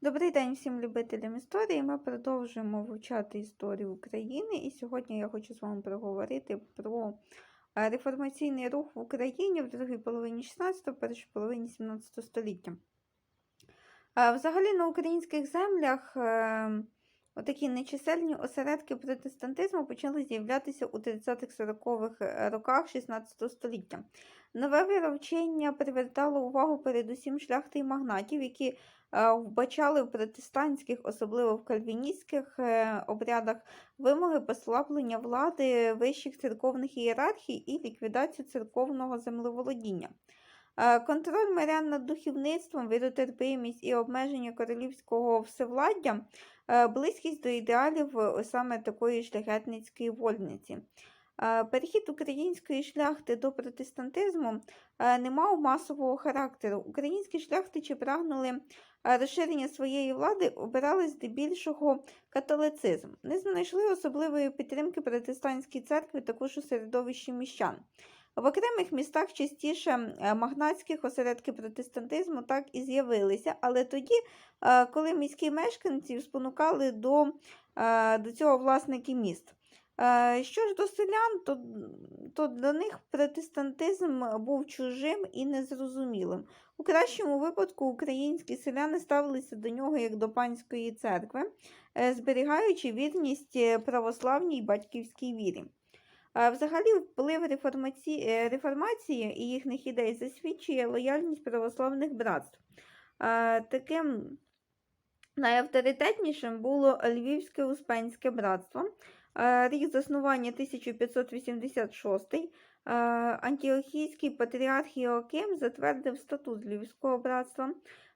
Добрий день всім любителям історії. Ми продовжуємо вивчати історію України. І сьогодні я хочу з вами проговорити про е, реформаційний рух в Україні в другій половині 16-го, першій половині 17 століття. Е, Взагалі на українських землях е, отакі нечисельні осередки протестантизму почали з'являтися у 30-40-х роках 16 століття. Нове віровчення привертало увагу передусім шляхти і магнатів, які вбачали в протестантських, особливо в кальвіністських е, обрядах, вимоги послаблення влади вищих церковних ієрархій і ліквідацію церковного землеволодіння. Е, Контроль мирян над духовництвом, віротерпимість і обмеження королівського всевладдя, е, близькість до ідеалів е, саме такої шляхетницької вольниці. Е, Перехід української шляхти до протестантизму е, не мав масового характеру. Українські шляхтичі прагнули е, розширення своєї влади, обирали здебільшого католицизм. Не знайшли особливої підтримки протестантській церкві також у середовищі міщан. В окремих містах частіше е, магнатських осередки протестантизму так і з'явилися, але тоді, е, коли міські мешканці спонукали до, е, до цього власники міст. Що ж до селян, то, то до них протестантизм був чужим і незрозумілим. У кращому випадку українські селяни ставилися до нього як до панської церкви, е, зберігаючи вірність е, православній батьківській вірі. Взагалі, вплив е, реформації і їхніх ідей засвідчує лояльність православних братств. Таким найавторитетнішим було Львівське Успенське братство. Рік заснування 1586. Е, Антіохійський патріарх Іоаким затвердив статут Львівського братства.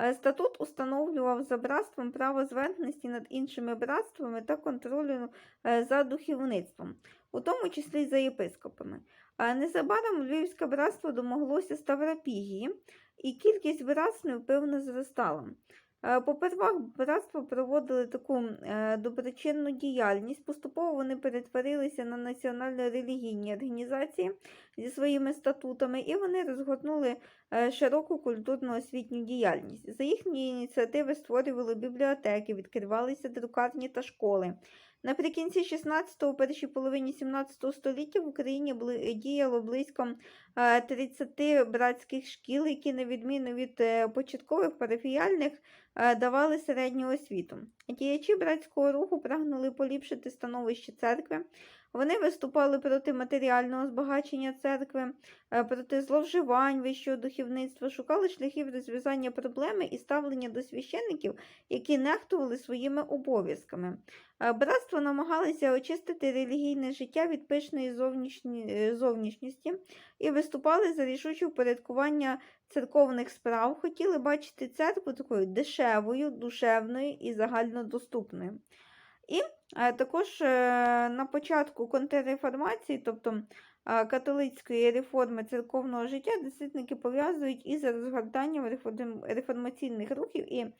Е, Статут установлював за братством право зверхності над іншими братствами та контролю е, за духовництвом, у тому числі й за єпископами. Незабаром Львівське братство домоглося Ставропігії, і кількість братств невпевно зростала. Е, Попервах братства проводили таку е, доброчинну діяльність. Поступово вони перетворилися на національно-релігійні організації зі своїми статутами, і вони розгорнули е, широку культурно-освітню діяльність. За їхні ініціативи створювали бібліотеки, відкривалися друкарні та школи. Наприкінці 16-го, першій половині 17 століття в Україні діяло близько е, 30 братських шкіл, які, на відміну від початкових парафіяльних, давали середню освіту. Діячі братського руху прагнули поліпшити становище церкви. Вони виступали проти матеріального збагачення церкви, е, проти зловживань вищого духовництва, шукали шляхів розв'язання проблеми і ставлення до священників, які нехтували своїми обов'язками. Е, Братство намагалися очистити релігійне життя від пишної зовнішні- е, і виступали за рішуче впорядкування церковних справ, хотіли бачити церкву такою дешевою, душевною і загальнодоступною. І також е, на початку контрреформації, тобто е, католицької реформи церковного життя, дослідники пов'язують із розгортанням реформаційних рухів і е,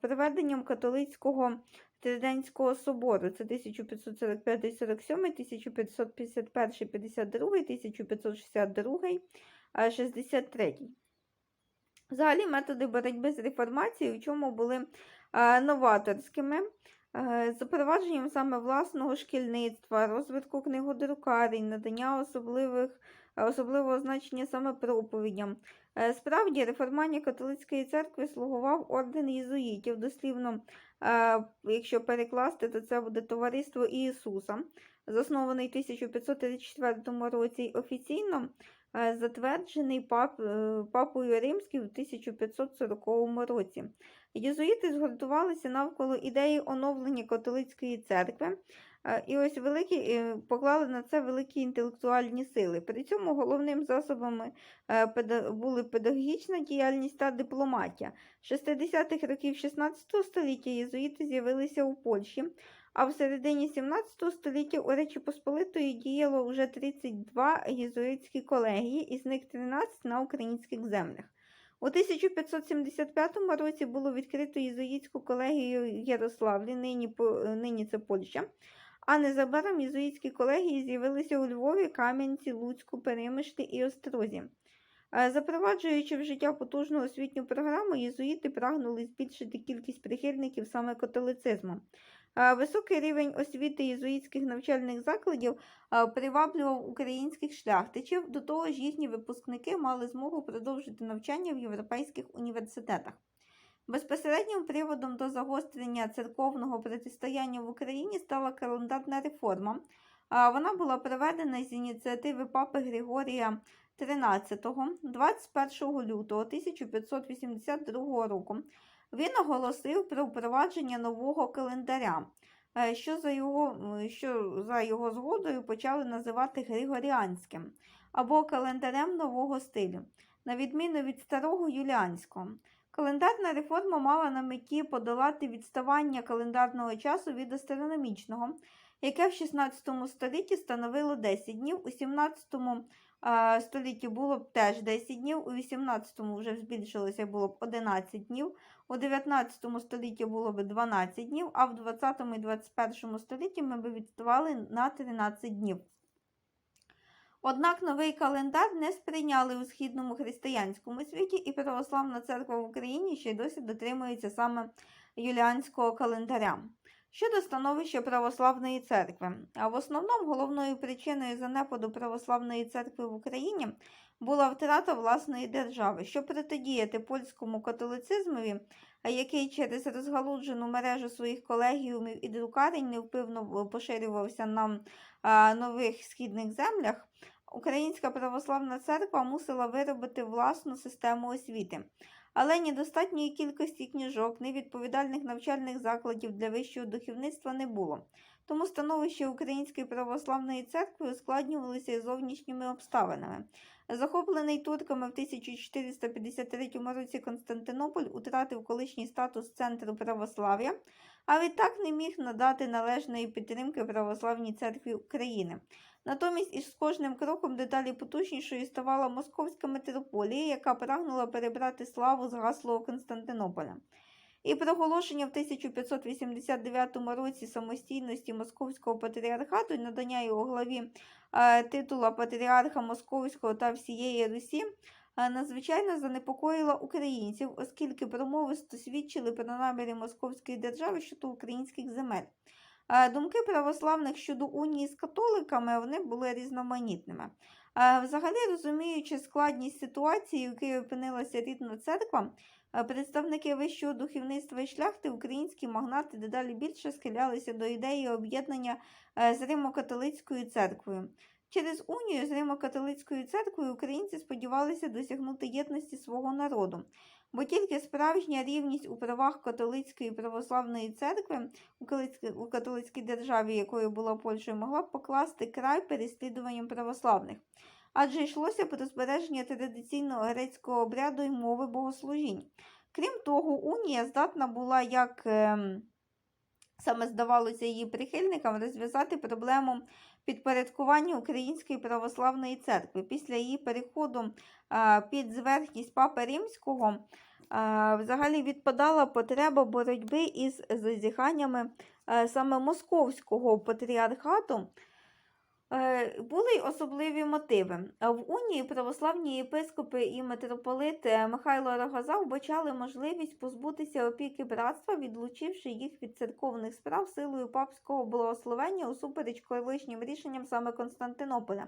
приведенням католицького Триденського собору. Це 1545-47, 1551-52, 1562, е, 63. Взагалі, методи боротьби з реформацією в чому були е, новаторськими. Е, Запровадженням саме власного шкільництва, розвитку книгодрукарень, надання особливих, особливого значення саме проповідям. Е, Справді, реформання католицької церкви слугував орден єзуїтів, дослівно, е, якщо перекласти, то це буде Товариство Ісуса, заснований в 1534 році, офіційно е, затверджений пап, е, папою Римським в 1540 році. Єзуїти згуртувалися навколо ідеї оновлення католицької церкви, е, і ось великі поклали на це великі інтелектуальні сили. При цьому головним засобами були педагогічна діяльність та дипломатія. З 60-х років 16 століття єзуїти з'явилися у Польщі, а в середині 17 століття у Речі Посполитої діяло вже 32 єзуїтські колегії, із них 13 на українських землях. У 1575 році було відкрито єзуїтську колегію Ярославлі, нині, нині це Польща. А незабаром єзуїтські колегії з'явилися у Львові, Кам'янці, Луцьку, Перемишлі і Острозі. Е, Запроваджуючи в життя потужну освітню програму, єзуїти прагнули збільшити кількість прихильників саме католицизму. Високий рівень освіти єзуїтських навчальних закладів приваблював українських шляхтичів, до того ж їхні випускники мали змогу продовжити навчання в європейських університетах. Безпосереднім приводом до загострення церковного протистояння в Україні стала календарна реформа. Вона була проведена з ініціативи папи Григорія XIII 21 лютого 1582 року. Він оголосив про впровадження нового календаря, е, що за його, що за його згодою почали називати Григоріанським або календарем нового стилю, на відміну від старого юліанського. Календарна реформа мала на меті подолати відставання календарного часу від астрономічного, яке в 16 столітті становило 10 днів, у 17 а, столітті було б теж 10 днів, у 18 вже збільшилося було б 11 днів, у 19 столітті було б 12 днів, а в 20 і 21 столітті ми б відставали на 13 днів. Однак новий календар не сприйняли у східному християнському світі, і православна церква в Україні ще й досі дотримується саме юліанського календаря. Щодо становища православної церкви, а в основному головною причиною занепаду православної церкви в Україні була втрата власної держави, щоб протидіяти польському католицизмові, який через розгалуджену мережу своїх колегіумів і друкарень невпивно поширювався на нових східних землях. Українська православна церква мусила виробити власну систему освіти, але недостатньої кількості книжок, ні відповідальних навчальних закладів для вищого духовництва не було. Тому становище Української православної церкви ускладнювалося і зовнішніми обставинами. Захоплений турками в 1453 році Константинополь утратив колишній статус центру православ'я, а відтак не міг надати належної підтримки православній церкві України. Натомість із кожним кроком дедалі потужнішою ставала московська митрополія, яка прагнула перебрати славу з гаслого Константинополя. І проголошення в 1589 році самостійності Московського патріархату і надання його главі е, титула патріарха Московського та всієї Русі надзвичайно занепокоїла українців, оскільки промовисто свідчили про наміри Московської держави щодо українських земель. Думки православних щодо унії з католиками вони були різноманітними. Взагалі, розуміючи складність ситуації, в якій опинилася рідна церква, представники вищого духовництва і шляхти, українські магнати дедалі більше схилялися до ідеї об'єднання з Римо-католицькою церквою. Через унію з Римо-католицькою церквою українці сподівалися досягнути єдності свого народу, бо тільки справжня рівність у правах католицької православної церкви у католицькій- державі, якою була Польща, могла б покласти край переслідуванням православних. Адже йшлося про збереження традиційного грецького обряду і мови богослужінь. Крім того, унія здатна була, як ем, саме здавалося її прихильникам, розв'язати проблему підпорядкування Української православної церкви. Після її переходу під зверхність Папи Римського взагалі відпадала потреба боротьби із зазіханнями саме московського патріархату. Е, Були й особливі мотиви. В унії православні єпископи і митрополит е, Михайло Рогоза вбачали можливість позбутися опіки братства, відлучивши їх від церковних справ силою папського благословення усупереч колишнім рішенням саме Константинополя.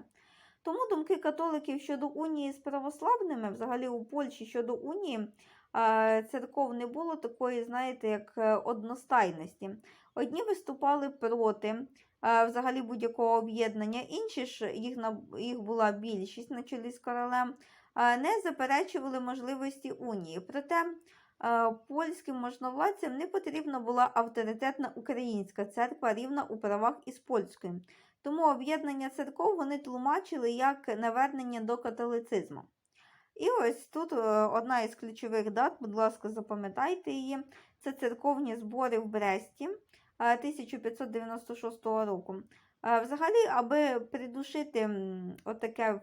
Тому думки католиків щодо унії з православними, взагалі у Польщі щодо унії е, церков не було такої, знаєте, як одностайності. Одні виступали проти взагалі будь-якого об'єднання, інші ж їх, їх була більшість на чолі з королем, е, не заперечували можливості унії. Проте е, польським можновладцям не потрібна була авторитетна українська церква рівна у правах із польською. Тому об'єднання церков вони тлумачили як навернення до католицизму. І ось тут е, одна із ключових дат, будь ласка, запам'ятайте її. Це церковні збори в Бресті е, 1596 року. Е, Взагалі, аби придушити отаке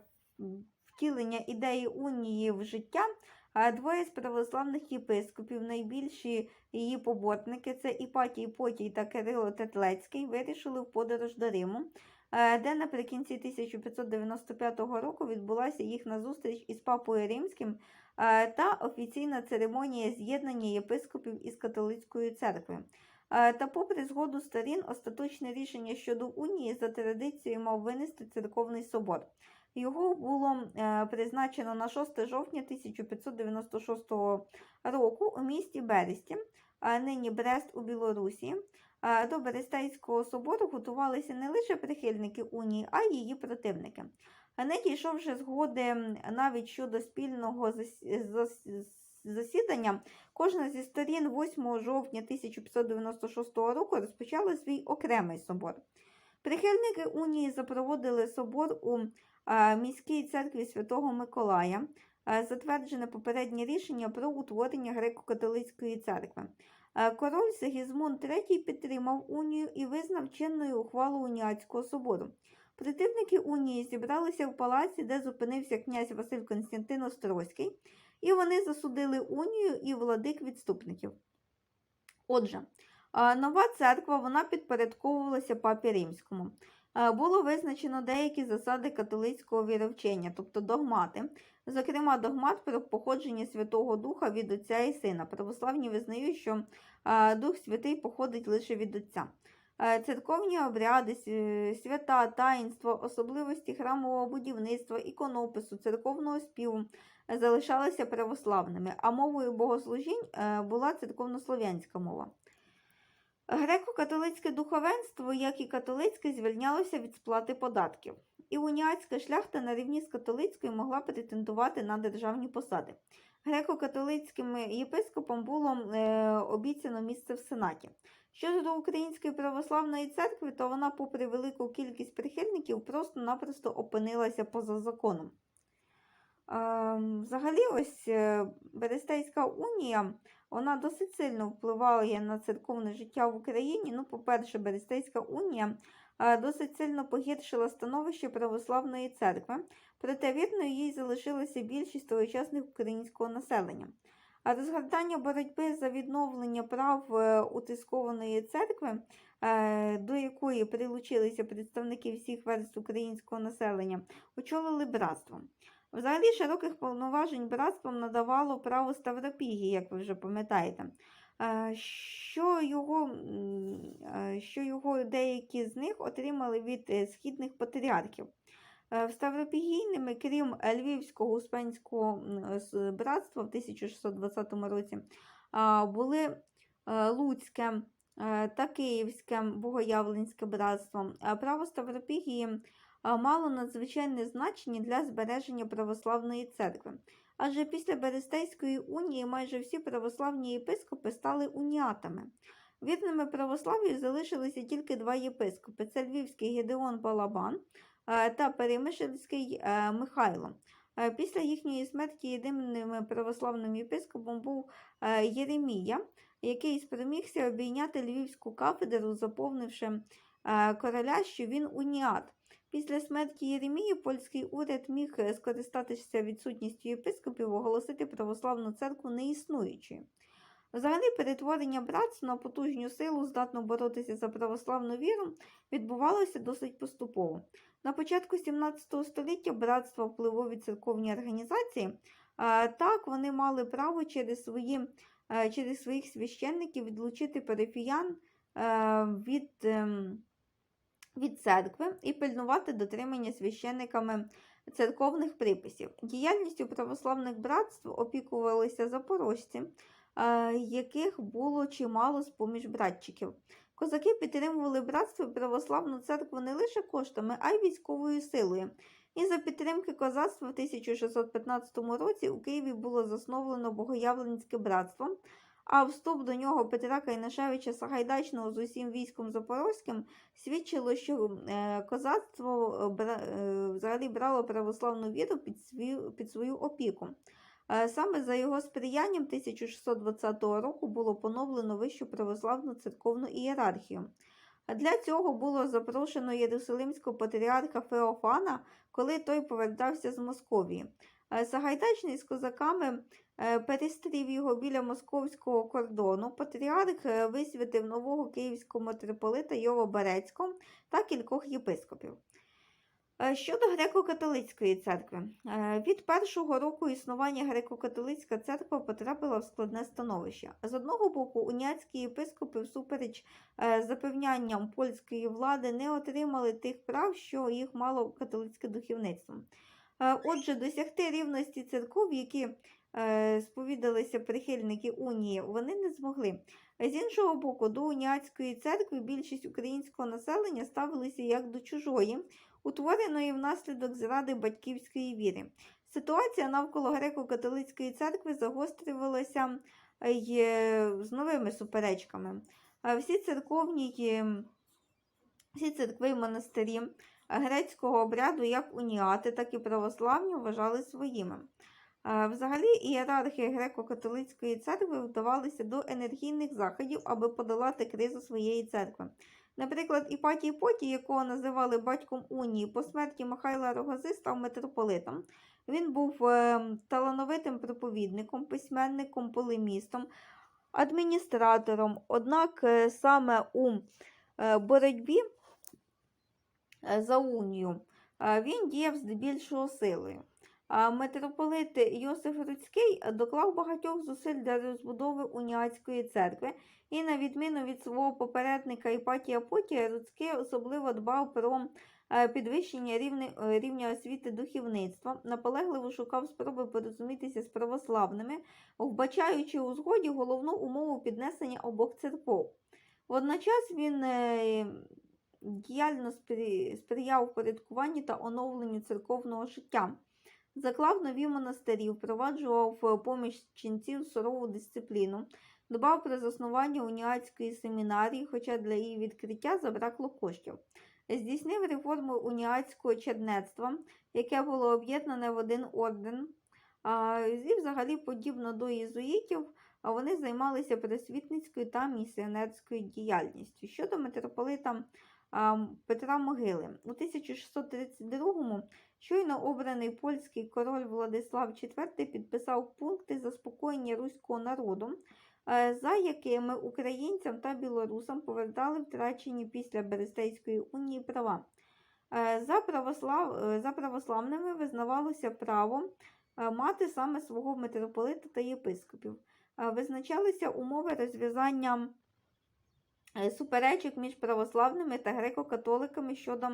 втілення ідеї унії в життя, е, двоє з православних єпископів, найбільші її поборники, це Іпатій Потій та Кирило Тетлецький, вирішили в подорож до Риму. Е, де наприкінці 1595 року відбулася їхня зустріч із Папою Римським е, та офіційна церемонія з'єднання єпископів із католицькою церквою. Е, Та попри згоду сторін, остаточне рішення щодо унії за традицією мав винести церковний собор. Його було призначено на 6 жовтня 1596 року у місті Бересті, нині Брест у Білорусі. До Берестейського собору готувалися не лише прихильники унії, а й її противники. Не дійшовши згоди навіть щодо спільного зас- зас- засідання, кожна зі сторін 8 жовтня 1596 року розпочала свій окремий собор. Прихильники унії запроводили собор у міській церкві Святого Миколая, е, затверджене попереднє рішення про утворення греко-католицької церкви. Е, Король Сигізмунд III підтримав унію і визнав чинною ухвалу уніатського собору. Противники унії зібралися в палаці, де зупинився князь Василь Константин Острозький, і вони засудили унію і владик відступників. Отже, е, нова церква вона підпорядковувалася папі римському. Було визначено деякі засади католицького віровчення, тобто догмати, зокрема догмат про походження Святого Духа від Отця і Сина. Православні визнають, що Дух Святий походить лише від Отця. Церковні обряди, свята, таїнства, особливості храмового будівництва, іконопису, церковного співу залишалися православними, а мовою богослужінь е, була церковнослов'янська мова. Греко-католицьке духовенство, як і католицьке, звільнялося від сплати податків, і уніатська шляхта на рівні з католицькою могла претендувати на державні посади. Греко-католицьким єпископам було е, обіцяно місце в Сенаті. Щодо до Української православної церкви, то вона, попри велику кількість прихильників, просто-напросто опинилася поза законом. Ем, Взагалі, ось е, Берестейська унія вона досить сильно впливає на церковне життя в Україні. Ну, по-перше, Берестейська унія е, досить сильно погіршила становище православної церкви, проте вірною їй залишилася більшість тогочасних українського населення. А розгортання боротьби за відновлення прав е, утискованої церкви, е, до якої прилучилися представники всіх верств українського населення, очолили братство. Взагалі широких повноважень братствам надавало право Ставропігії, як ви вже пам'ятаєте. Що його, що його деякі з них отримали від е, східних патріархів. Е, В Ставропігійними, крім Львівського успенського братства в 1620 році, були е, Луцьке та Київське богоявленське братство. Право Ставропігії мало надзвичайне значення для збереження православної церкви. Адже після Берестейської унії майже всі православні єпископи стали уніатами. Вірними православ'ю залишилися тільки два єпископи: це Львівський Гедеон Балабан е, та Перемишльський е, Михайло. Е, Після їхньої смерті єдиним православним єпископом був Єремія, який спромігся обійняти львівську кафедру, заповнивши короля, що він уніат. Після смерті Єремії польський уряд міг скористатися відсутністю єпископів, оголосити православну церкву неіснуючою. Взагалі, перетворення братств на потужню силу, здатну боротися за православну віру, відбувалося досить поступово. На початку 17 століття братства впливові церковні організації, так вони мали право через, свої, е, через своїх священників відлучити парафіян е, від. Від церкви і пильнувати дотримання священниками церковних приписів. Діяльністю православних братств опікувалися запорожці, е, яких було чимало з-поміж братчиків. Козаки підтримували братство і православну церкву не лише коштами, а й військовою силою. І за підтримки козацтва в 1615 році у Києві було засновлено Богоявленське братство, а вступ до нього Петра Кайнашевича Сагайдачного з усім військом запорозьким свідчило, що е, козацтво е, е, взагалі брало православну віру під свою, під свою опіку. Саме за його сприянням 1620 року було поновлено вищу православну церковну ієрархію. Для цього було запрошено Єрусалимського патріарха Феофана, коли той повертався з Московії. Е, Сагайдачний з козаками е, перестрів його біля московського кордону. Патріарх е, висвятив нового київського митрополита Йова Берецького та кількох єпископів. Е, Щодо греко-католицької церкви, Е, від першого року існування греко-католицька церква потрапила в складне становище. З одного боку, уніатські єпископи, всупереч е, запевнянням польської влади, не отримали тих прав, що їх мало католицьке духовництво. Отже, досягти рівності церков, які е, сповідалися прихильники унії, вони не змогли. З іншого боку, до уніатської церкви більшість українського населення ставилися як до чужої, утвореної внаслідок зради батьківської віри. Ситуація навколо греко-католицької церкви загострювалася й е, з новими суперечками. Е, Всі церковні, всі церкви і монастирі грецького обряду, як уніати, так і православні, вважали своїми. Взагалі, ієрархи греко-католицької церкви вдавалися до енергійних заходів, аби подолати кризу своєї церкви. Наприклад, Іпатій Потій, якого називали батьком унії, по смерті Михайла Рогази став митрополитом. Він був е, талановитим проповідником, письменником, полемістом, адміністратором. Однак е, саме у е, боротьбі е, за унію е, він діяв здебільшого силою. Митрополит Йосиф Руцький доклав багатьох зусиль для розбудови уніатської церкви, і, на відміну від свого попередника Іпатія Потія, Руцький особливо дбав про е, підвищення рівня, е, освіти духовництва, наполегливо шукав спроби порозумітися з православними, вбачаючи у згоді головну умову піднесення обох церков. Водночас він е, діяльно сприяв впорядкуванню та оновленню церковного життя. Заклав нові монастирі, впроваджував е, поміж ченців сурову дисципліну, дбав про заснування уніатської семінарії, хоча для її відкриття забракло коштів. Здійснив реформу уніатського чернецтва, яке було об'єднане в один орден. І взагалі, подібно до єзуїтів, вони займалися просвітницькою та місіонерською діяльністю. Щодо митрополита Петра Могили, у 1632-му щойно обраний польський король Владислав IV підписав пункти заспокоєння руського народу, е, за якими українцям та білорусам повертали втрачені після Берестейської унії права. Е, За, православ... е, за православними визнавалося право мати саме свого митрополита та єпископів. Визначалися умови розв'язання суперечок між православними та греко-католиками щодо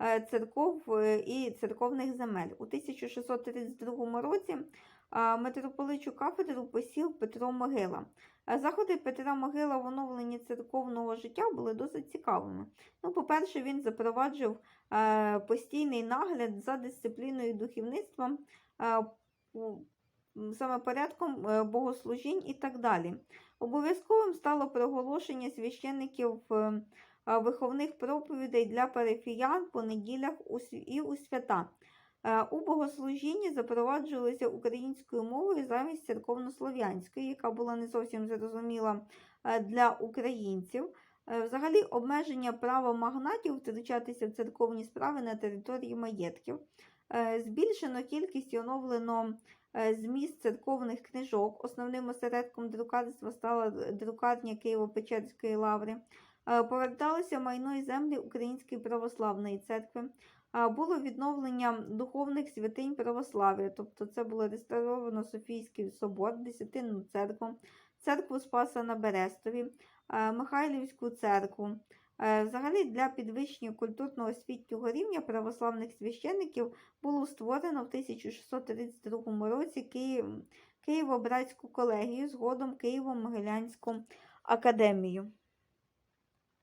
е, церков е, і церковних земель. У 1632 році е, митрополичу кафедру посів Петро Могила. Е, Заходи Петра Могила в оновленні церковного життя були досить цікавими. Ну, по-перше, він запроваджив е, постійний нагляд за дисципліною духовництва, е, саме порядком е, богослужінь і так далі. Обов'язковим стало проголошення священників е, е, виховних проповідей для парафіян по неділях і у свята. У богослужінні запроваджувалися українською мовою замість церковнослов'янської, яка була не зовсім зрозуміла для українців. Взагалі, обмеження права магнатів втручатися в церковні справи на території маєтків. Збільшено кількість і оновлено зміст церковних книжок. Основним осередком друкарства стала друкарня Києво-Печерської лаври. Е, Поверталося майно і землі Української православної церкви. Було відновлення духовних святинь православ'я, тобто це було реставровано Софійський собор, Десятинну церкву, церкву Спаса на Берестові, е, Михайлівську церкву. Е, Взагалі для підвищення культурно-освітнього рівня православних священників було створено в 1632 році Києво-Братську колегію, згодом Києво-Могилянську академію.